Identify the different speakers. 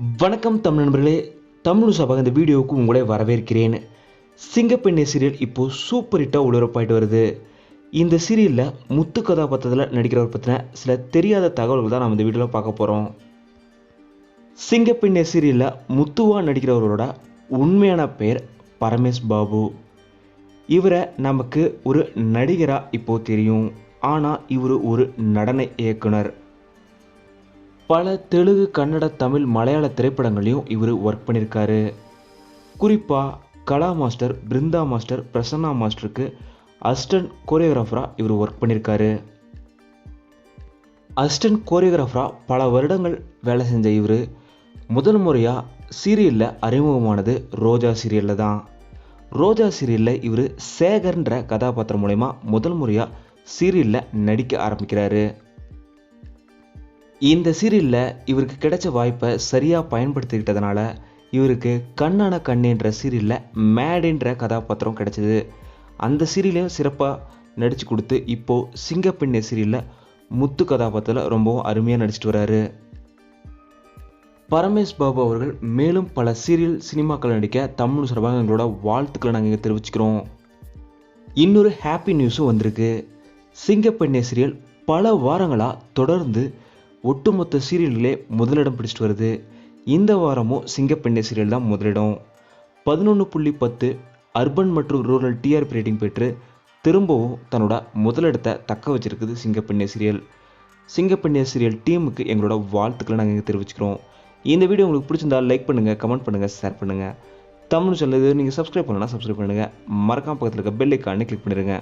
Speaker 1: வணக்கம் தமிழ் நண்பர்களே. தமிழ் சபாக இந்த வீடியோவுக்கு உங்களை வரவேற்கிறேன். சிங்கப்பெண்ணை சீரியல் இப்போ சூப்பர் ஹிட்டாக ஒளிபரப்பாயிட்டு வருது. இந்த சீரியலில் முத்து கதாபாத்திரத்தில் நடிக்கிறவர் பற்றின சில தெரியாத தகவல்கள் தான் நம்ம இந்த வீடியோவில் பார்க்க போகிறோம் சிங்கப்பெண்ணை சீரியலில் முத்துவாக நடிக்கிறவரோட உண்மையான பெயர் பரமேஷ் பாபு. இவரை நமக்கு ஒரு நடிகராக இப்போது தெரியும். ஆனால் இவர் ஒரு நடன இயக்குனர். பல தெலுங்கு கன்னட தமிழ் மலையாள திரைப்படங்களையும் இவர் ஒர்க் பண்ணியிருக்காரு குறிப்பாக கலா மாஸ்டர் பிருந்தா மாஸ்டர் பிரசன்னா மாஸ்டருக்கு அசிஸ்டன்ட் கோரியோகிராஃபராக இவர் ஒர்க் பண்ணியிருக்காரு அசிஸ்டன்ட் கோரியோகிராஃபராக பல வருடங்கள் வேலை செஞ்ச இவர் முதல் முறையாக சீரியலில் அறிமுகமானது ரோஜா சீரியலில் தான். ரோஜா சீரியலில் இவர் சேகர்ன்ற கதாபாத்திரம் மூலயமா முதல் முறையாக சீரியலில் நடிக்க ஆரம்பிக்கிறாரு. இந்த சீரியலில் இவருக்கு கிடைச்ச வாய்ப்பை சரியாக பயன்படுத்திக்கிட்டதுனால இவருக்கு கண்ணான கண்ணேன்ற சீரியலில் மேடுன்ற கதாபாத்திரம் கிடைச்சிது. அந்த சீரியலையும் சிறப்பாக நடித்து கொடுத்து இப்போது சிங்கப்பெண்ணே சீரியலில் முத்து கதாபாத்திரத்தில் ரொம்பவும் அருமையாக நடிச்சிட்டு வராரு. பரமேஷ் பாபு அவர்கள் மேலும் பல சீரியல் சினிமாக்கள் நடிக்க தமிழ் சார்பாக எங்களோட வாழ்த்துக்களை நாங்கள் இங்கே தெரிவிச்சுக்கிறோம். இன்னொரு ஹாப்பி நியூஸும் வந்திருக்கு. சிங்கப்பெண்ணே சீரியல் பல வாரங்களாக தொடர்ந்து ஒட்டுமொத்த சீரியல்களே முதலிடம் பிடிச்சிட்டு வருது. இந்த வாரமும் சிங்கப்பெண்ணை சீரியல் தான் முதலிடம். பதினொன்று புள்ளி பத்து அர்பன் மற்றும் ரூரல் டிஆர்பி ரேட்டிங் பெற்று திரும்பவும் தன்னோட முதலிடத்தை தக்க வச்சிருக்குது சிங்கப்பெண்ணை சீரியல். சிங்கப்பெண்ணை சீரியல் டீமுக்கு எங்களோட வாழ்த்துக்களை நாங்கள் இங்கே தெரிவிச்சுக்கிறோம். இந்த வீடியோ உங்களுக்கு பிடிச்சிருந்தா லைக் பண்ணுங்கள் கமெண்ட் பண்ணுங்கள் ஷேர் பண்ணுங்கள் தமிழ் சொல்லுது நீங்கள் சப்ஸ்கிரைப் பண்ணலாம் சப்ஸ்கிரைப் பண்ணுங்கள் மறக்காம பக்கத்தில் இருக்க பெல் ஐக்கானே கிளிக் பண்ணிடுங்க